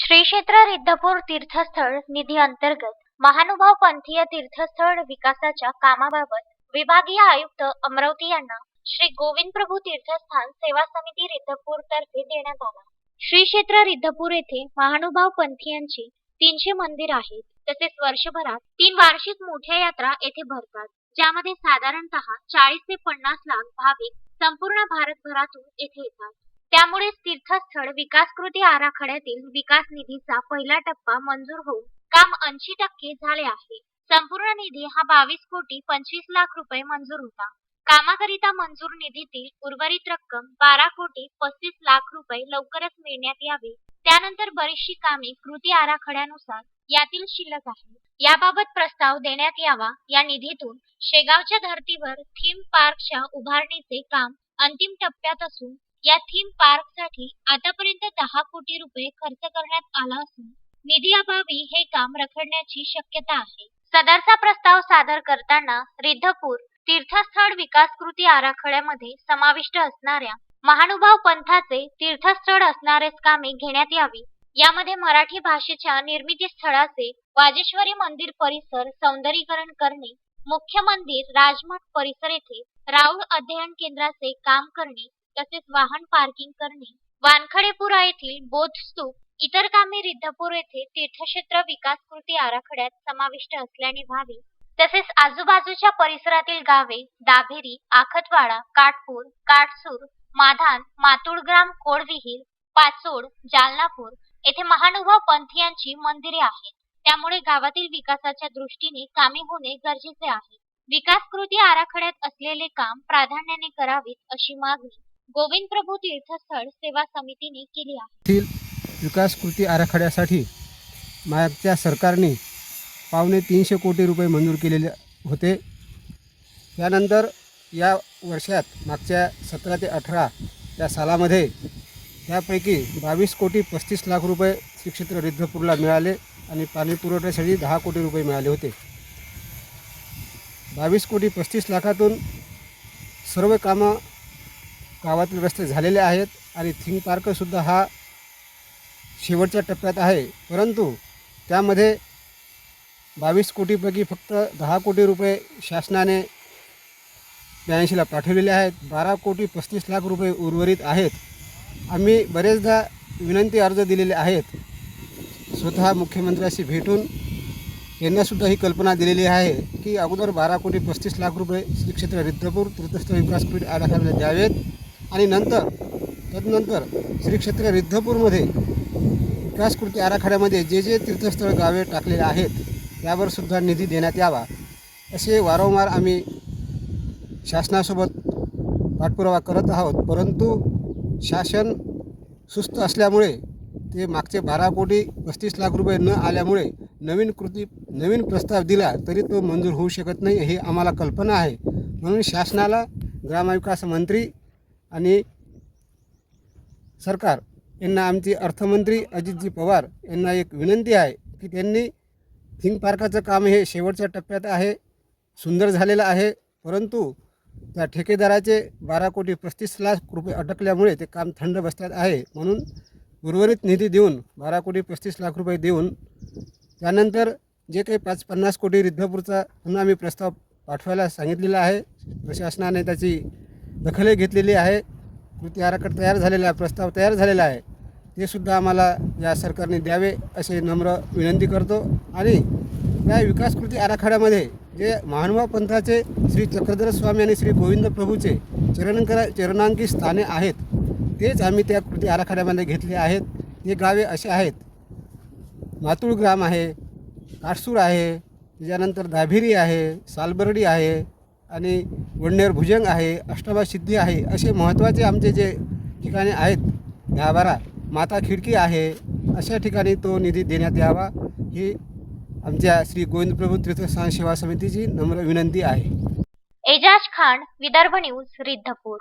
श्री क्षेत्र रिद्धपूर तीर्थस्थळ निधी अंतर्गत महानुभाव पंथीय तीर्थस्थळ विकासाच्या कामाबाबत विभागीय आयुक्त अमरावती यांना श्री गोविंद प्रभू तीर्थस्थान सेवा समिती रिद्धपूर तर्फे देण्यात आला. श्री क्षेत्र रिद्धपूर येथे महानुभाव पंथीयांची तीनशे मंदिर आहेत. तसेच वर्षभरात तीन वार्षिक मोठ्या यात्रा येथे भरतात ज्यामध्ये साधारणतः चाळीस ते पन्नास लाख भाविक संपूर्ण भारतभरातून येथे येतात. त्यामुळे तीर्थस्थळ विकास कृती आराखड्यातील विकास निधीचा पहिला टप्पा मंजूर होऊन काम ऐंशी टक्के झाले आहे. संपूर्ण निधी हा बावीस कोटी पंचवीस लाख रुपये मंजूर होता. कामाकरिता मंजूर निधीतील उर्वरित रक्कम बारा कोटी पस्तीस लाख रुपये लवकरच मिळण्यात यावी. त्यानंतर बरीचशी कामे कृती आराखड्यानुसार यातील शिल्लक आहे याबाबत प्रस्ताव देण्यात यावा. या निधीतून शेगावच्या धर्तीवर थीम पार्कच्या उभारणीचे काम अंतिम टप्प्यात असून या थीम पार्कसाठी आतापर्यंत दहा कोटी रुपये खर्च करण्यात आला असून निधी अभावी हे काम रखडण्याची शक्यता आहे. सदरचा प्रस्ताव सादर करताना रिद्धपूर तीर्थस्थळ विकास कृती आराखड्यामध्ये समाविष्ट असणाऱ्या महानुभाव पंथाचे तीर्थस्थळ असणारेच कामे घेण्यात यावी. यामध्ये मराठी भाषेच्या निर्मिती स्थळाचे वाजेश्वरी मंदिर परिसर सौंदर्यीकरण करणे मुख्य मंदिर राजमठ परिसर येथे राऊळ अध्ययन केंद्राचे काम करणे तसेच वाहन पार्किंग करणे वानखडेपुरा येथील बौद्ध स्तूप इतर कामे रिद्धपूर येथे तीर्थक्षेत्र विकास कृती आराखड्यात समाविष्ट असल्याने व्हावी. तसेच आजूबाजूच्या परिसरातील गावे दाभेरी आखतवाडा काटपूर काटसूर माधान मातुळग्राम कोडविहीर पाचोड जालनापूर येथे महानुभाव पंथीयांची मंदिरे आहेत. त्यामुळे गावातील विकासाच्या दृष्टीने कामे होणे गरजेचे आहे. विकास कृती आराखड्यात असलेले काम प्राधान्याने करावीत अशी मागणी गोविंद प्रभू तीर्थस्थळ सेवा समितीने केली आहे. विकास कृती आराखड्यासाठी मागच्या सरकारने पावणे तीनशे कोटी रुपये मंजूर केलेले होते. त्यानंतर या वर्षात मागच्या सतरा ते अठरा या सालामध्ये त्यापैकी बावीस कोटी पस्तीस लाख रुपये श्री रिद्धपूरला मिळाले आणि पाणी पुरवठ्यासाठी दहा कोटी रुपये मिळाले होते. बावीस कोटी पस्तीस लाखातून सर्व कामं गावातील रस्ते झालेले आहेत आणि थीम पार्कसुद्धा हा शेवटच्या टप्प्यात आहे. परंतु त्यामध्ये बावीस कोटीपैकी फक्त दहा कोटी रुपये शासनाने ब्याऐंशीला पाठवलेले आहेत. बारा कोटी पस्तीस लाख रुपये उर्वरित आहेत. आम्ही बरेचदा विनंती अर्ज दिलेले आहेत. स्वतः मुख्यमंत्र्याशी भेटून यांनासुद्धा ही कल्पना दिलेली आहे की अगोदर बारा कोटी पस्तीस लाख रुपये श्री क्षेत्र रिद्धपूर तीर्थस्थळ विकासपीठ आराखड्याला द्यावेत. आणि नंतर तदनंतर श्री क्षेत्र रिद्धपूरमध्ये विकास कृती आराखड्यामध्ये जे जे तीर्थस्थळ गावे टाकलेले आहेत त्यावर सुद्धा निधी देण्यात यावा असे वारंवार आम्ही शासनासोबत पाठपुरावा करत आहोत. परंतु शासन सुस्त असल्यामुळे ते मागचे बारा कोटी पस्तीस लाख रुपये न आल्यामुळे नवीन कृती नवीन प्रस्ताव दिला तरी तो मंजूर होऊ शकत नाही हे आम्हाला कल्पना आहे. म्हणून शासनाला ग्रामविकास मंत्री आणि सरकार यांना आमचे अर्थमंत्री अजितजी पवार यांना एक विनंती आहे की त्यांनी थिंक पार्काचं काम हे शेवटच्या टप्प्यात आहे सुंदर झालेलं आहे परंतु त्या ठेकेदाराचे बारा कोटी पस्तीस लाख रुपये अटकल्यामुळे ते काम थंड बसतात आहे म्हणून उर्वरित निधी देऊन बारा कोटी पस्तीस लाख रुपये देऊन त्यानंतर जे काही पाच पन्नास कोटी रिद्धपूरचा पुन्हा आम्ही प्रस्ताव पाठवायला सांगितलेला आहे प्रशासनाने त्याची दखले घेतलेली आहे. कृती आराखडा तयार झालेला आहे प्रस्ताव तयार झालेला आहे. ते सुद्धा आम्हाला या सरकारने द्यावे असे नम्र विनंती करतो. आणि या विकास कृती आराखड्यामध्ये जे महानुभाव पंथाचे श्री चक्रधर स्वामी आणि श्री गोविंद प्रभूचे चरणकरा चरणांकी स्थाने आहेत तेच आम्ही त्या कृती आराखड्यामध्ये घेतले आहेत. ते गावे असे आहेत. मातूळ ग्राम आहे काटसूर आहे त्याच्यानंतर दाभिरी आहे सालबर्डी आहे आणि वडनेर भुजंग आहे अष्टाबा सिद्धी आहे असे महत्त्वाचे आमचे जे ठिकाणे आहेत दहा बारा माता खिडकी आहे अशा ठिकाणी तो निधी देण्यात यावा ही आमच्या श्री गोविंद प्रभू तीर्थस्थान सेवा समितीची नम्र विनंती आहे. एजाज खान विदर्भ न्यूज रिद्धपूर.